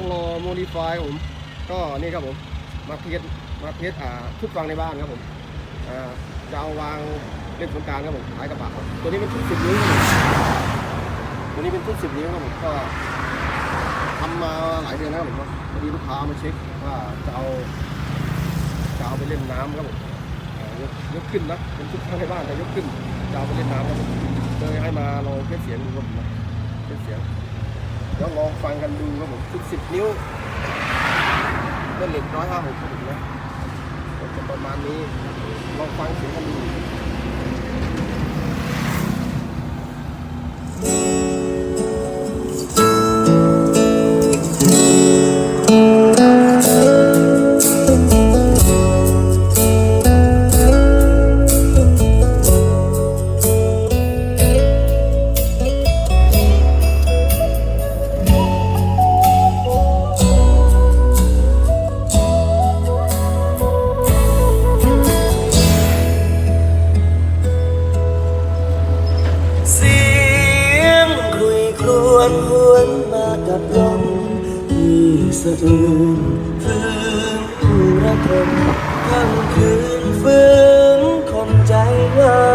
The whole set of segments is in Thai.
ต้องรอโมดิฟายผมก็นี่ครับผมมาเทสมาเทสอ่าชุดวางในบ้านครับผมอ่าจะเอาวางเล่นสงการครับผมขายกระบะตัวนี้เป็นชุดสิบนิ้วตัวนี้เป็นชุดสิบนิ้วครับผมก็ทำมาหลายเดือนแล้วครับผมพอดีลูกค้ามาเช็คว่าจะเอาจะเอาไปเล่นน้ำครับผมยกยกขึ้นนะเป็นชุดข้างในบ้านแต่ยกขึ้นจะเอาไปเล่นน้ำครับผมเลยให้มาลองเทสเสียงดูครับผมเทสเสียง ดี๋ยวลองฟังกันดูครับผมสุดสิบนิ้วเป็นเหล็กร้อยห้าหกครับผมนะก็จะประมาณนี้ลองฟังเสียงกันดู กับลมที่สะอื้นฟื้นระทมค่ำคืนฟื้นคมใจเหงา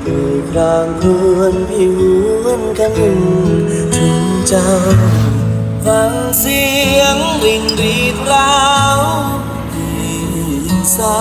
เคยครางครวญพี่หวนคำหนึ่งถึงเจ้า ฟังเสียงริ่งรีดร้าวที่เศร้า